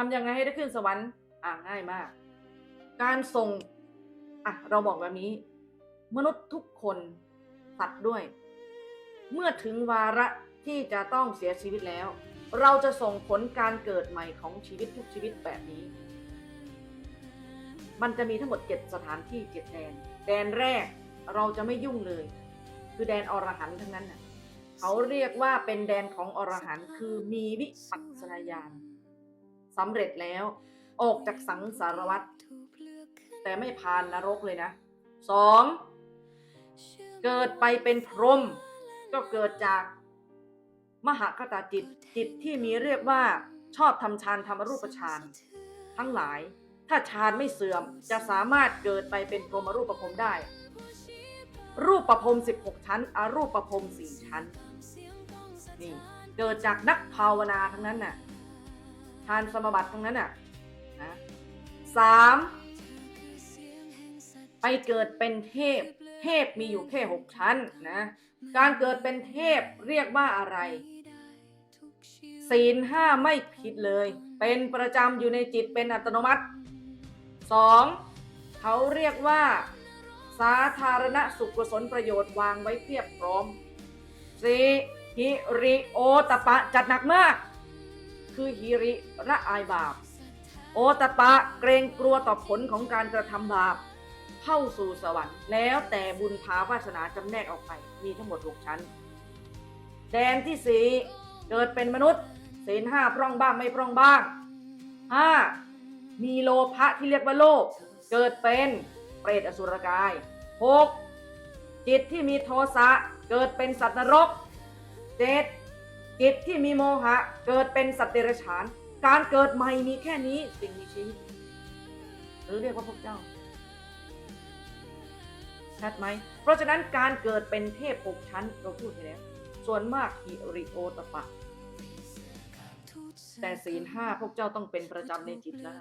ทำยังไงให้ได้ขึ้นสวรรค์อ่าง่ายมาก การส่งอะเราบอกแบบนี้ มนุษย์ทุกคนสัตว์ด้วย เมื่อถึงวาระที่จะต้องเสียชีวิตแล้ว เราจะส่งผลการเกิดใหม่ของชีวิตทุกชีวิตแบบนี้ มันจะมีทั้งหมด 7 สถานที่ 7 แดน แดนแรกเราจะไม่ยุ่งเลย คือแดนอรหันต์ทั้งนั้นน่ะเขาเรียกว่าเป็นแดนของอรหันต์คือมีวิปัสสนาญาณ สำเร็จแล้ว ออกจากสังสารวัฏแต่ไม่ผ่านนรกเลยนะสองเกิดไปเป็นพรหมก็เกิดจากมหาคตาจิตจิตที่มีเรียกว่าชอบทำฌานทำรูปฌานทั้งหลาย ถ้าฌานไม่เสื่อมจะสามารถเกิดไปเป็นพรหมรูปภพได้ รูปประพรม16 ชั้นอรูปประพรม4ชั้นนี่เกิดจากนักภาวนาทั้งนั้นน่ะ ทานสมบัติทั้งนั้นน่ะนะสามไปเกิดเป็นเทพ เทพมีอยู่แค่หกชั้นนะ การเกิดเป็นเทพเรียกว่าอะไร ศีลห้าไม่ผิดเลย เป็นประจำอยู่ในจิตเป็นอัตโนมัติสองเขาเรียกว่า สาธารณสุขกุศลประโยชน์วางไว้เพียบพร้อมสี่ฮิริโอตปะจัดหนักมาก คือฮิริละอายบาป โอตปะเกรงกลัวต่อผลของการกระทำบาป เข้าสู่สวรรค์ แล้วแต่บุญภาวาสนาจำแนกออกไป มีทั้งหมด6ชั้น แดนที่สี่เกิดเป็นมนุษย์ศีลห้าพร่องบ้างไม่พร่องบ้างห้ามีโลภะที่เรียกว่าโลภเกิดเป็นเปรตอสุรกายหกจิตที่มีโทสะเกิดเป็นสัตว์นรกเจ็ด จิตที่มีโมหะเกิดเป็นสัตว์เดรัจฉาน การเกิดใหม่มีแค่นี้สิ่งมีชีวิตหรือเรียกว่าพวกเจ้าชัดไหม เพราะฉะนั้นการเกิดเป็นเทพหกชั้นเราพูดไปแล้ว ส่วนมากฮิริโอตปะ แต่ศีลห้าพวกเจ้าต้องเป็นประจำในจิตนะ